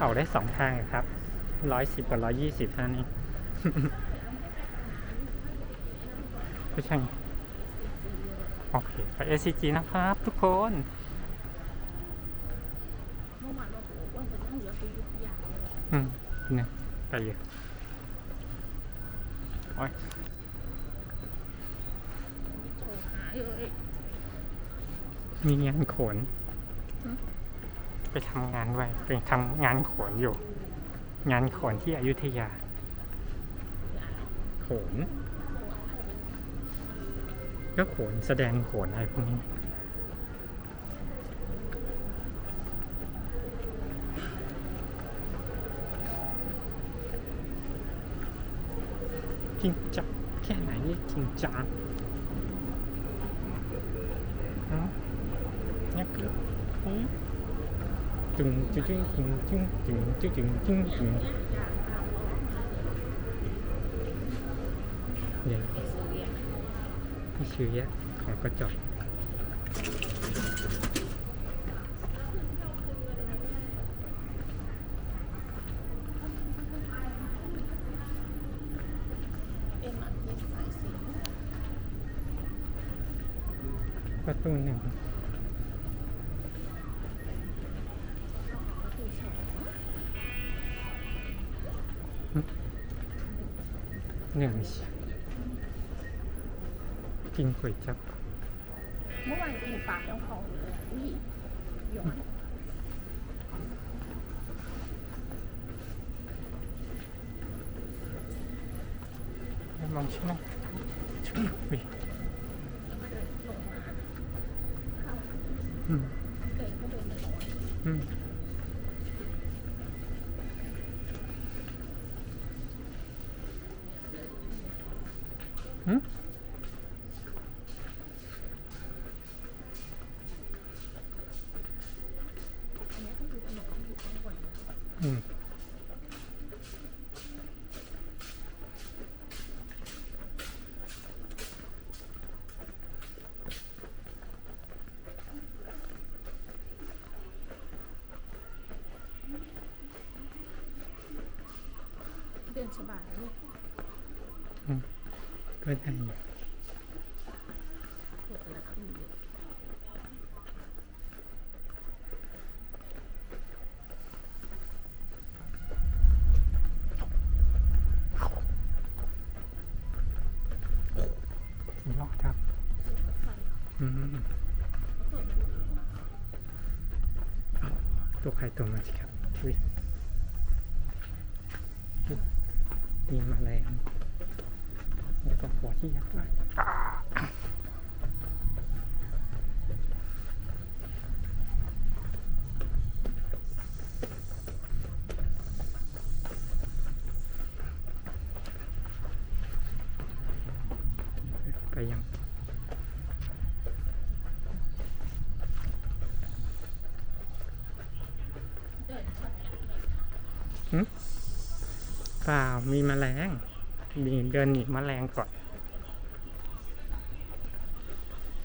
ออาได้สองทางครับร้อยสิบกับร้อยยี่สิบเท่านี้ผู้ช่างโอเคไปเอซีจีนะครับ ทุกคนอืมเนี่ยไปเยอะโอ้ยมีงานขน ไปทำงานไว้ไปทำงานโขนอยู่ งานโขนที่อยุธยาโขนก็โขนแสดงโขนอะไรพวกนี้จริงจังแค่ไหนนี่จริงจังฮะเนี่ยคืออืม จึงจึงจึงจึงจึงจึงจึงจึงจึงจึงเดี๋ยนี่ชื่อแยะของกระจกประตูหนึ่ง เนี่งกินก๋วยจับ เมื่อวานกินปลาแล้วของเลยนี่หยอนมองใช่ไหมช่วยอุ้ยอืมอืม สบายก็ครับ อืมตัวใครตัวมันสิครับ มีแมลงแล้วก็หัวที่ยักษ์ ปล่ามีแมลงมีเดินหนีแมลงก่อน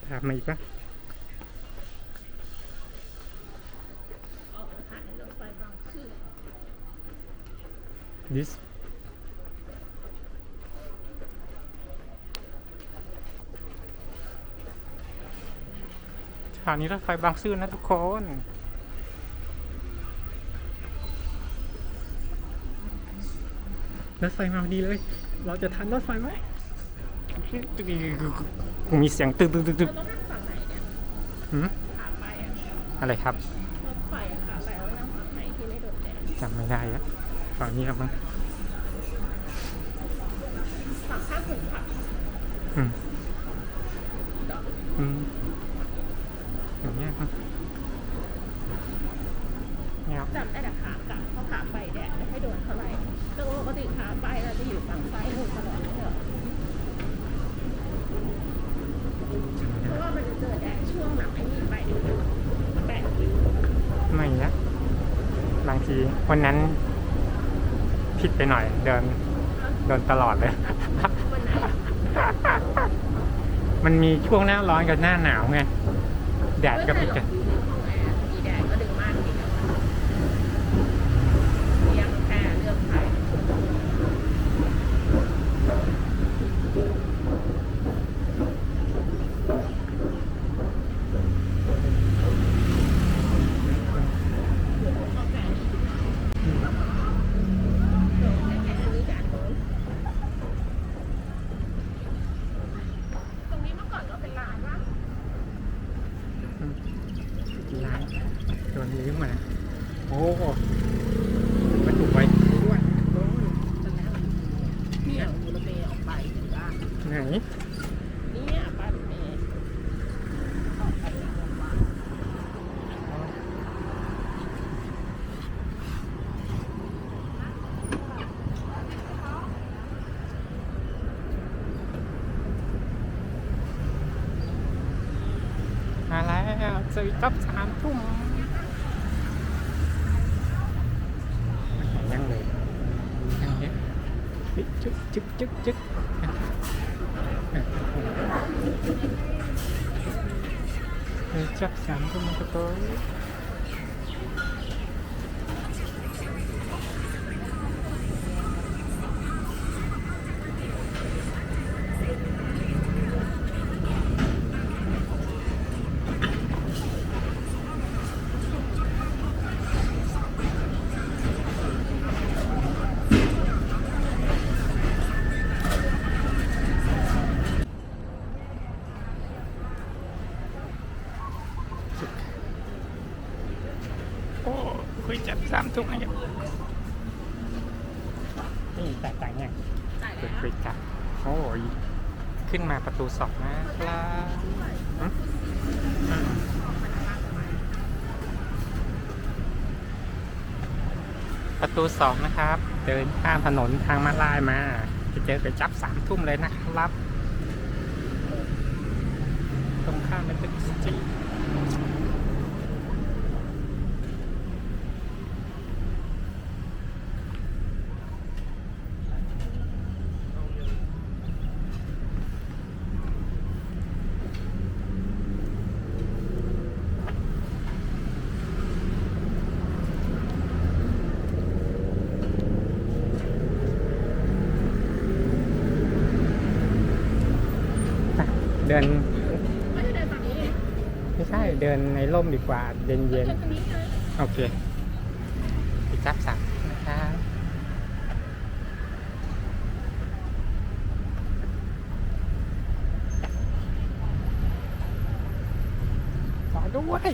ตามมาอีกปะออกสถางซื่อ this สถานีรถไฟบางซื่อนะทุกคน รถไฟมาพอดีเลย เราจะทันรถไฟไหมมีเสียงตึ๊กตึกตึกตึเรากต้องนั่งฝั่งไหนเนี่ยหืมอะไรครับจำไม่ได้อะฝั่งนี้ครับมั้งฝั่งข้างคนขับอืมอืมอย่างเงี้ยครับเนี่ยครับจำได้แต่ขากลับเพราขาไปแดดไม่ค่อยโดนเท่าไหร่แล้วปกติขาไปเราจะอยู่ฝั่งซ้ายมือตลอดเลยเหรอ จำไม่ เพได้ราะว่ามันจะเจอแดดช่วงหลังไอ้นี่ไปแปดคิวไม่นะบางทีวันนั้นผิดไปหน่อย เดินเดินตลอดเลย วันไหนมันมีช่วงหน้าร้อนกับหน้าหนาวไงแดดก็ผิดกันมีแดดก็ดึงม่านอีกอะ ไปถึงบ้าน ไหน เนี่ยบ้านเมย์ออกไปจากโรงพยาบาล มา แล้วสวิตช็อปสามทุ่มยังเลยยังเยอะจึ๊กจึ๊กจึ๊กจึ๊กจึ๊กสวิตช็อปสามทุ่มตะโกนโอ้ คุยจับสามทุ่มอะไรนี่แตกต่างยังจ่ายเปิแล้ดวคุยจับโอ้ยขึ้นมาประตูสองนะครับอืมอืมประตูสองนะครับ เดินข้ามถนนทางมาลายมาจะเจอไปจับสามทุ่มเลยนะครับ ตรงข้ามเป็นตึกส ดินไม่ได้เดินฝั่งนี้เลยไม่ใช่เดินในร่มดีกว่า เย็นเดิเย็นนทางนี้เลยๆโอเคไปจับสักนะครับขอด้วย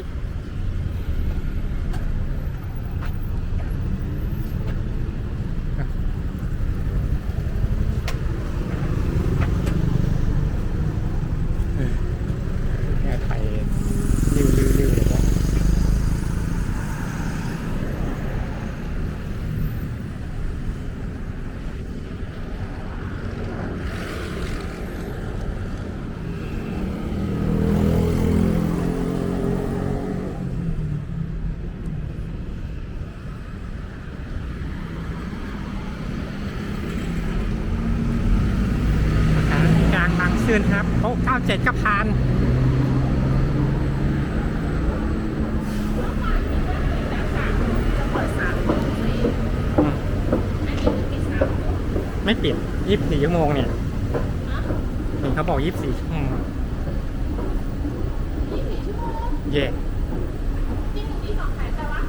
เออแค่ไปริ้วริ้วริ้วเลยว่า กลางบางซื่นครับโอ้เก้าเจ็ดก็ผ่าน จะเปิดสามโมงสี่ อืม อันนี้คือ ปิดสามโมงไม่ปิดยี่สิบสี่ชั่วโมงเนี่ยฮะเห็นเขาบอกยี่สิบสี่ชั่วโมงยี่สิบสี่ชั่วโมงเย่ที่หนึ่งที่สองขายแต่ว่า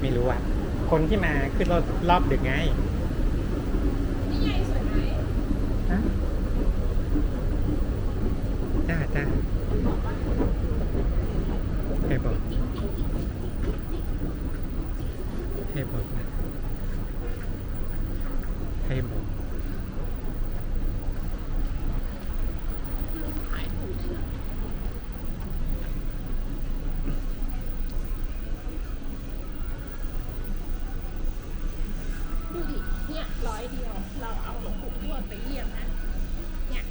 ไม่รู้อะ คนที่มาขึ้นรถรอบดึกไง นี่ใหญ่สวยไหม ฮะจ้าจ้าใครบอกใครบอกนะใครบอกขายถูกเชื่อดูดิเนี่ยร้อยเดียว เราเอาหลวงปู่ทวดไปเยี่ยมนะ เนี่ย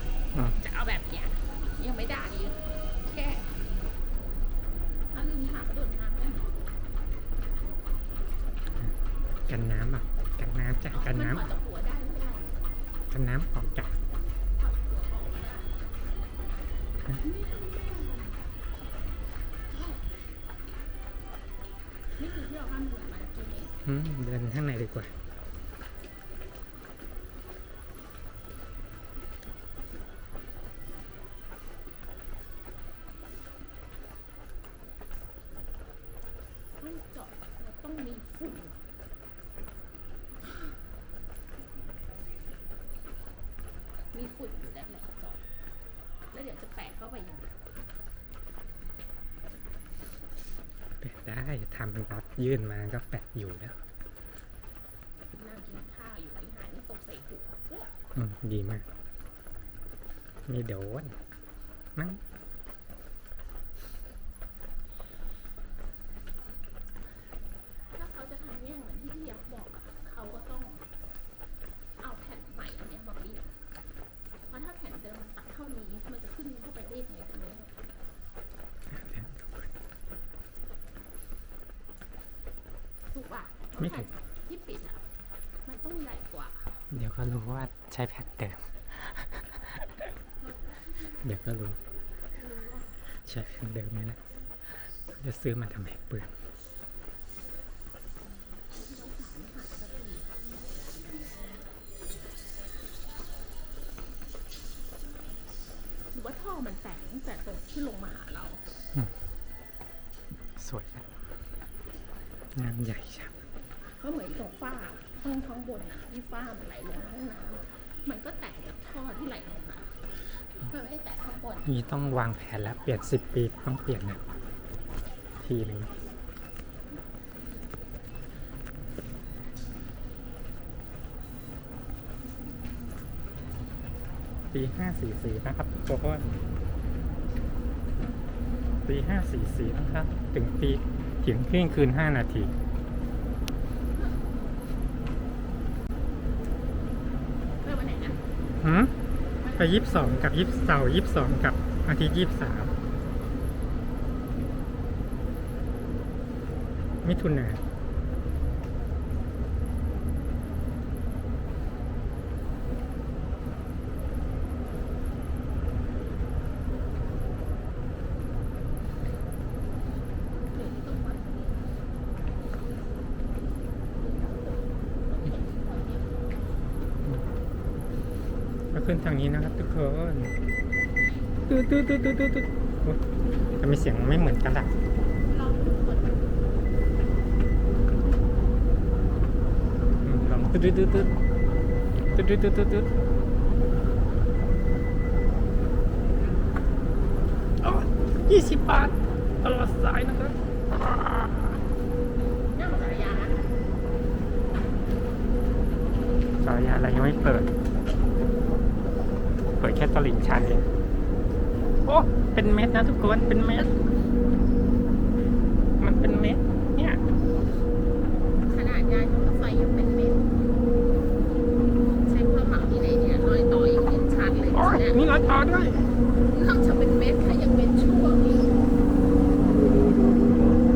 จ้ะกันมันน้ถอดจากหัวได้ไม่เป็นไรำกันน้ำออกจ้ะถอดหัวออกได้นี่คือที่เดินข้างในดีกว่าต้องมีฝุ่นมีฝุ่นอยู่แล้วแหละเจาะแล้วเดี๋ยวจะแปะเข้าไปอย่างนี้ แปะได้ทำเป็นรับยื่นมาก็แปะอยู่แล้วนั่งกินข้าวอยู่ไอ้หายนี่ตกใส่หัวอืมดีมากมีโดนมั้ง ถ้าเขาจะทำเนี่ยเหมือนที่พี่ยักษ์บอกอะเขาก็ต้อง เอาแผ่นใหม่เนี่ยมาปิดเพราะถ้าแผ่นเดิมมันตัดเท่านี้ มันจะขึ้นเข้าไปได้ยังไงตรงนี้ถูกป่ะเพราะ ไม่ แผ่ ถู น ก ที่ปิดอะ มันต้องใหญ่กว่า เดี๋ยว ก็รู้ว่าใช้แพทเดิม เดี๋ยวก็รู้ ใช้แพทเดิมนี่แหละจะซื้อมาทำไมเปลือง มันไหลลงห้องน้ำมันก็แตกจากท่อที่ไหลลงมามันไม่ได้แตกข้างบนนี่ต้องวางแผนแล้วเปลี่ยนสิบปีต้องเปลี่ยนนะทีหนึ่งปีห้าสี่สี่นะครับทุกคนปีห้าสี่สี่นะครับ ถึงปีถึงเที่ยงคืนห้านาที ไปวันไหนนะ หืมไปยี่สิบสองกับยี่สิบเสาร์ยี่สิบสองกับอาทิตย์ยี่สิบสามมิถุนา หรือต้องวัดตรงนี้ ก็ ขึ้นทางนี้นะครับทุกคนตูดตูดตูดตูดตูดตูดโอ๊ยทำไมเสียงไม่เหมือนกันล่ะลองดูก่อนอืมลองตูดตูดตูดตูดตูดตูดตูดตูดตูดโอ้ยี่สิบบาทตลอดสายนะครับนั่งจักรยานนะสายอะไรยังไม่เปิดเปิดแค่ตลิ่งชันเองโอ้เป็นเม็ดนะทุกคนเป็นเม็ดมันเป็นเม็ดเนี่ยขนาดยานรถไฟยังเป็นเม็ดใช้ความหมักที่ไหนเนี่ยรอยต่อยังเห็นชัดเลยโอ้ยเนี่ยมีรอยต่อด้วยนอกจากเป็นเม็ดค่ะยังเป็นช่วงอีก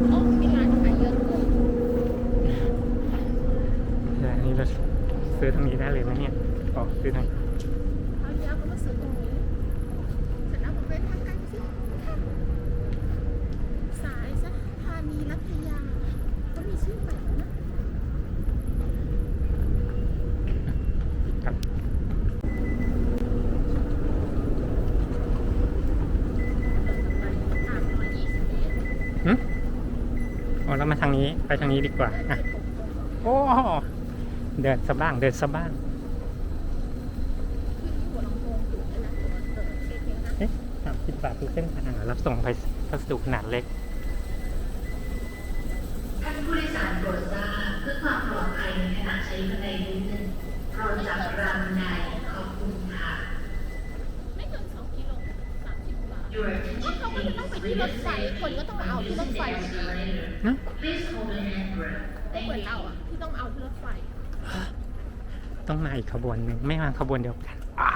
โอ้มีร้านขายเยอะเลยเดี๋ยวอันนี้เราซื้อตรงนี้ได้เลยไหมเนี่ยอ๋อซื้อตรงนี้ เอาเยอะก็มาซื้อตรงนี้เสร็จแล้วผมเดินทางไกลไปสิค่ะสายสถานีรัตยาก็มีชื่อใหม่แล้วนะ ครับ ไปสามร้อยยี่สิบเมตร หึอ๋อเรามาทางนี้ ไปทางนี้ดีกว่าเดินอะไปผมผมโอ้เดินสะบ้างเดินสะบ้างขึ้นที่หัวลำโพงอยู่นั่นนะตัวเออเช็คเองนะเอ๊ะสามสิบบาททุกเส้นทางรับส่งไปพัสดุขนาดเล็กท่านผู้โดยสารโปรดทราบเพื่อความปลอดภัยในขณะใช้บันไดลิฟต์นั้นโปรดจับรางบันไดขอบคุณค่ะไม่เกินสองกิโลสามสิบบาท Your ก็เขาก็จะต้องไปที่รถไฟคนก็ต้องมาเอาที่รถไฟอยู่ดีนะ Please hold the handrail ก็เหมือน Thank เรา you อะที่ต้องเอาที่รถไฟต้องมาอีกขบวนหนึ่งไม่มาขบวนเดียวกันอ้า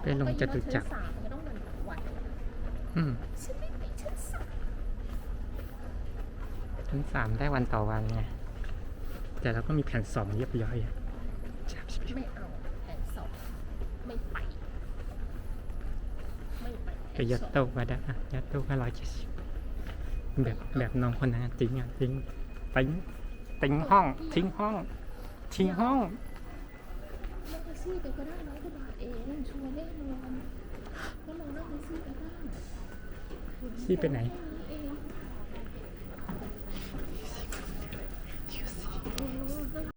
ไปลงจตุจักรชั้นสามมันก็ต้องเดินกลับวัดอืมฉันไม่ไปชั้นสามชั้นสามได้วันต่อวันไง แต่เราก็มีแผ่นสองเรียบร้อยอะจับไม่เอาแผนสองไม่ไป ไม่ไปแผก็นยัดสองโต๊ะมาได้อะยัดโต๊ะก็ร้อยเจ็ดสิบแบบแบบน้องคนนั้นอะทิ้งอะทิ้งทิ้งทิ้งห้อง ทิ้งห้อง ทิ้งห้อง นั่งแท็กซี่ไปก็ได้ร้อยกว่าบาทเองชัวร์แน่นอนก็ลองนั่งแท็กซี่ไปบ้างซี่ไปไหนแค่นี้